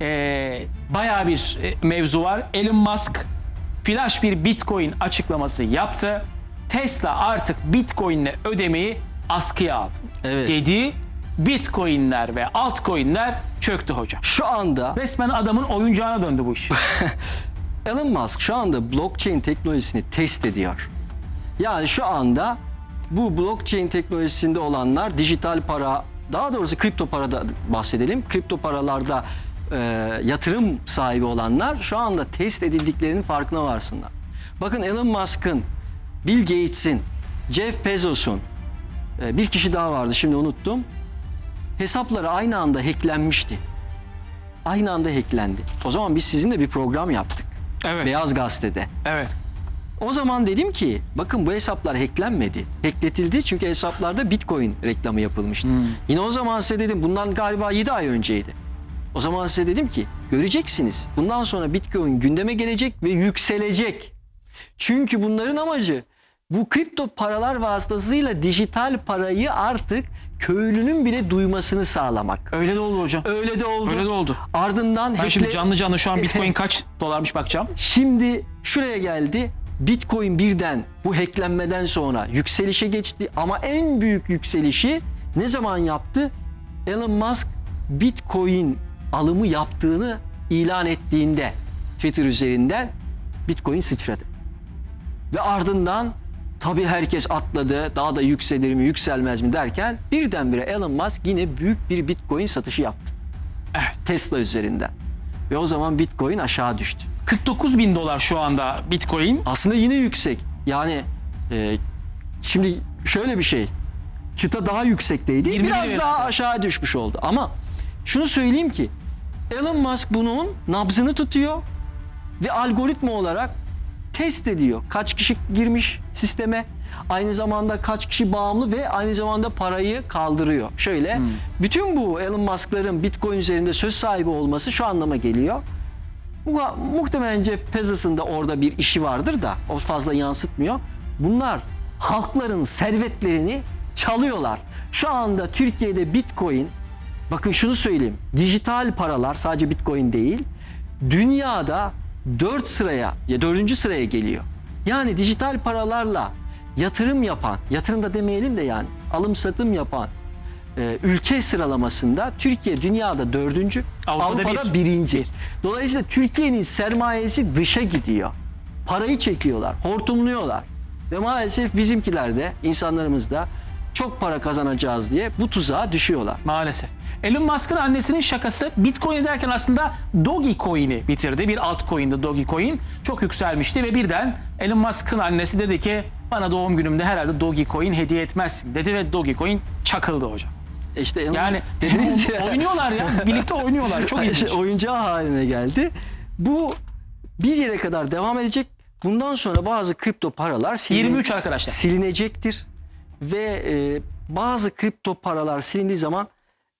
e, bayağı bir e, mevzu var. Elon Musk flash bir Bitcoin açıklaması yaptı. Tesla artık Bitcoin'le ödemeyi askıya aldı. Evet. Dedi. Bitcoin'ler ve altcoin'ler çöktü hocam. Şu anda Resmen adamın oyuncağına döndü bu iş. Elon Musk şu anda blockchain teknolojisini test ediyor. Yani şu anda bu blockchain teknolojisinde olanlar dijital para, daha doğrusu kripto parada bahsedelim. Kripto paralarda e, yatırım sahibi olanlar şu anda test edildiklerinin farkına varsınlar. Bakın Elon Musk'ın, Bill Gates'in, Jeff Bezos'un, e, bir kişi daha vardı şimdi unuttum. Hesapları aynı anda hacklenmişti. Aynı anda hacklendi. O zaman biz sizinle bir program yaptık. Evet. Beyaz Gazete'de. Evet. O zaman dedim ki bakın bu hesaplar hacklenmedi. Hackletildi çünkü hesaplarda Bitcoin reklamı yapılmıştı. Yine o zaman size dedim bundan galiba 7 ay önceydi. O zaman size dedim ki göreceksiniz. Bundan sonra Bitcoin gündeme gelecek ve yükselecek. Çünkü bunların amacı bu kripto paralar vasıtasıyla dijital parayı artık köylünün bile duymasını sağlamak. Öyle de oldu hocam. Öyle de oldu. Öyle de oldu. Ardından Ben şimdi hackle- canlı canlı şu an Bitcoin kaç dolarmış bakacağım. Şimdi şuraya geldi. Bitcoin birden bu hacklenmeden sonra yükselişe geçti ama en büyük yükselişi ne zaman yaptı? Elon Musk Bitcoin alımı yaptığını ilan ettiğinde Twitter üzerinden Bitcoin sıçradı. Ve ardından tabii herkes atladı. Daha da yükselir mi, yükselmez mi derken birdenbire Elon Musk yine büyük bir Bitcoin satışı yaptı. Evet. Tesla üzerinden. Ve o zaman Bitcoin aşağı düştü. 49 bin dolar şu anda Bitcoin. aslında yine yüksek. Yani e, şimdi şöyle bir şey. Çıta daha yüksekteydi. 21 Biraz daha aşağı düşmüş oldu. Ama şunu söyleyeyim ki Elon Musk bunun nabzını tutuyor ve algoritma olarak test ediyor. Kaç kişi girmiş sisteme, aynı zamanda kaç kişi bağımlı ve aynı zamanda parayı kaldırıyor. Şöyle, Hmm. bütün bu Elon Musk'ların Bitcoin üzerinde söz sahibi olması şu anlama geliyor. Bu, muhtemelen Jeff Bezos'un da orada bir işi vardır da o fazla yansıtmıyor. Bunlar halkların servetlerini çalıyorlar. Şu anda Türkiye'de Bitcoin, bakın şunu söyleyeyim. Dijital paralar sadece Bitcoin değil, dünyada 4 sıraya ya 4. sıraya geliyor. Yani dijital paralarla yatırım yapan, yatırım da demeyelim de yani alım satım yapan e, ülke sıralamasında Türkiye dünyada dördüncü, Avrupa'da Avrupa'da bir. birinci. Dolayısıyla Türkiye'nin sermayesi dışa gidiyor. Parayı çekiyorlar, hortumluyorlar. Ve maalesef bizimkiler de, insanlarımız da çok para kazanacağız diye bu tuzağa düşüyorlar. Maalesef. Elon Musk'ın annesinin şakası Bitcoin derken aslında Dogecoin'i bitirdi. Bir altcoin'di Dogecoin. Çok yükselmişti ve birden Elon Musk'ın annesi dedi ki bana doğum günümde herhalde Dogecoin hediye etmezsin dedi ve Dogecoin çakıldı hocam. E İşte Elon- Yani dediniz ya. oynuyorlar ya. Birlikte oynuyorlar. Çok ilginç. İşte oyuncağı haline geldi. Bu bir yere kadar devam edecek. Bundan sonra bazı kripto paralar silin- 23 arkadaşlar. silinecektir. Ve e, bazı kripto paralar silindiği zaman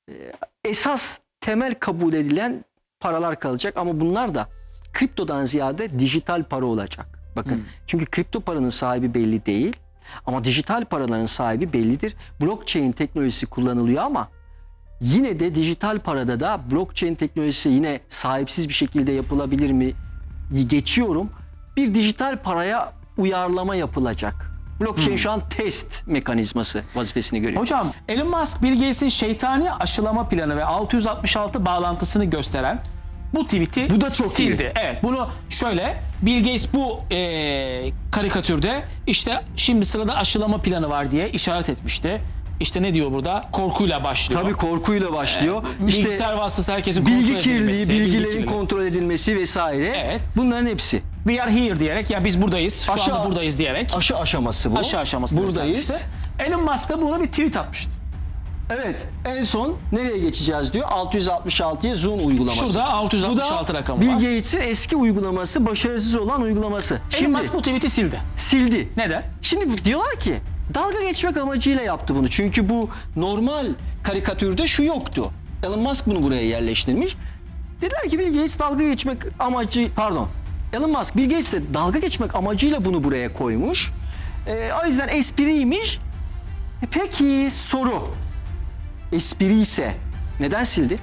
e, esas temel kabul edilen paralar kalacak ama bunlar da kriptodan ziyade dijital para olacak. Bakın çünkü kripto paranın sahibi belli değil ama dijital paraların sahibi bellidir. Blockchain teknolojisi kullanılıyor ama yine de dijital parada da blockchain teknolojisi yine sahipsiz bir şekilde yapılabilir mi? Geçiyorum. Bir dijital paraya uyarlama yapılacak. Blockchain şu an test mekanizması vazifesini görüyor. Hocam Elon Musk Bill Gates'in şeytani aşılama planı ve 666 bağlantısını gösteren bu tweet'i Bu da çok iyi. sildi. Evet bunu şöyle Bill Gates bu eee, karikatürde işte şimdi sırada aşılama planı var diye işaret etmişti. İşte ne diyor burada? Korkuyla başlıyor. Tabii korkuyla başlıyor. işte Bilgisayar vasıtası herkesin bilgi kirliliği, bilgi bilgilerin kirliliği. kontrol edilmesi vesaire. Evet. Bunların hepsi. We are here diyerek ya biz buradayız. Şu Aşı- anda buradayız diyerek. Aşı aşaması bu. aşı aşaması Buradayız. göstermişti. Elon Musk da buna bir tweet atmıştı. Evet. En son nereye geçeceğiz diyor. 666'ya Zoom uygulaması. Şurada 666 Bu da rakamı Bill var. Gates'in eski uygulaması, başarısız olan uygulaması. Elon Şimdi Musk bu tweet'i sildi. sildi. Neden? Şimdi bu- diyorlar ki dalga geçmek amacıyla yaptı bunu. Çünkü bu normal karikatürde şu yoktu. Elon Musk bunu buraya yerleştirmiş. Dediler ki Bill Gates dalga geçmek amacı pardon. Elon Musk Bill Gates'e dalga geçmek amacıyla bunu buraya koymuş. Ee, o yüzden espriymiş. E peki soru. Espri ise neden sildi?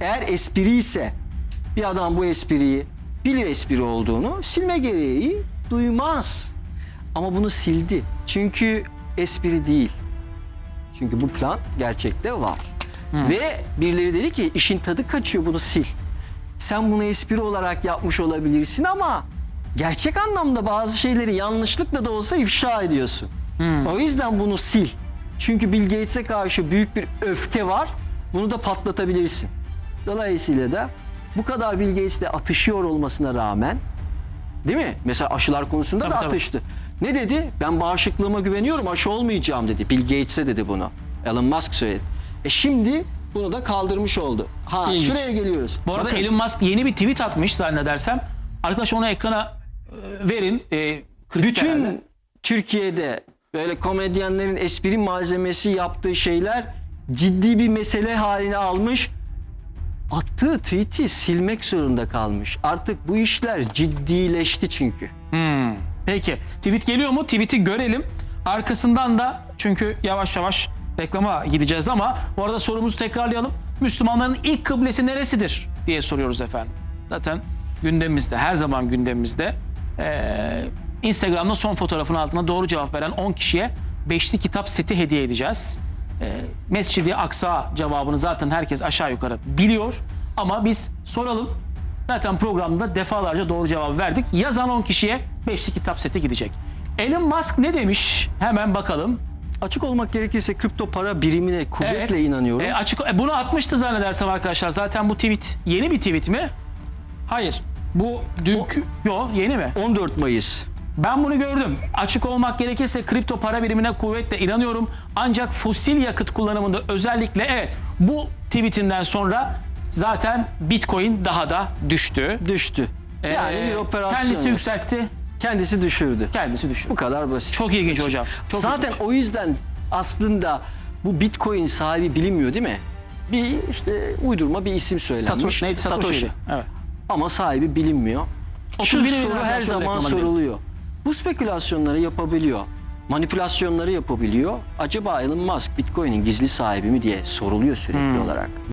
Eğer espri ise bir adam bu espriyi bilir espri olduğunu silme gereği duymaz. Ama bunu sildi. Çünkü espri değil. Çünkü bu plan gerçekte var. Ve birileri dedi ki işin tadı kaçıyor bunu sil. Sen bunu espri olarak yapmış olabilirsin ama gerçek anlamda bazı şeyleri yanlışlıkla da olsa ifşa ediyorsun. O yüzden bunu sil. Çünkü Bill Gates'e karşı büyük bir öfke var. Bunu da patlatabilirsin. Dolayısıyla da bu kadar Bill Gates'le atışıyor olmasına rağmen değil mi? Mesela aşılar konusunda Tabii, da tabii. atıştı. Ne dedi? Ben bağışıklığıma güveniyorum aşı olmayacağım dedi. Bill Gates'e dedi bunu. Elon Musk söyledi. E şimdi bunu da kaldırmış oldu. Ha İlginç. şuraya geliyoruz. Bu arada Bakın, Elon Musk yeni bir tweet atmış zannedersem. Arkadaş onu ekrana e, verin. E, kritik herhalde. bütün Türkiye'de böyle komedyenlerin espri malzemesi yaptığı şeyler ciddi bir mesele haline almış. Attığı tweet'i silmek zorunda kalmış. Artık bu işler ciddileşti çünkü. Peki. Tweet geliyor mu? Tweet'i görelim. Arkasından da çünkü yavaş yavaş reklama gideceğiz ama bu arada sorumuzu tekrarlayalım. Müslümanların ilk kıblesi neresidir diye soruyoruz efendim. Zaten gündemimizde, her zaman gündemimizde. Ee, Instagram'da son fotoğrafın altına doğru cevap veren 10 kişiye beşli kitap seti hediye edeceğiz. Ee, Mescidi Aksa cevabını zaten herkes aşağı yukarı biliyor. Ama biz soralım. Zaten programda defalarca doğru cevap verdik. Yazan 10 kişiye beşli kitap seti gidecek. Elon Musk ne demiş? Hemen bakalım. Açık olmak gerekirse kripto para birimine kuvvetle Evet. inanıyorum. E, açık, e, bunu atmıştı zannedersem arkadaşlar. Zaten bu tweet yeni bir tweet mi? Hayır. Bu dünkü... Yo yeni mi? 14 Mayıs. Ben bunu gördüm. Açık olmak gerekirse kripto para birimine kuvvetle inanıyorum. Ancak fosil yakıt kullanımında özellikle evet bu tweetinden sonra zaten Bitcoin daha da düştü. Düştü. Yani Ee, bir operasyon. Kendisi yükseltti, kendisi düşürdü. kendisi düşürdü. Bu kadar basit. Çok ilginç hocam. Çok Zaten ilginç. o yüzden aslında bu Bitcoin sahibi bilinmiyor değil mi? Bir işte uydurma bir isim söylenmiş. Satoshi, neydi? Satoshi'ydi. Evet. Ama sahibi bilinmiyor. 30 Şu soru her zaman soruluyor. Bu spekülasyonları yapabiliyor. Manipülasyonları yapabiliyor. Acaba Elon Musk Bitcoin'in gizli sahibi mi diye soruluyor sürekli olarak.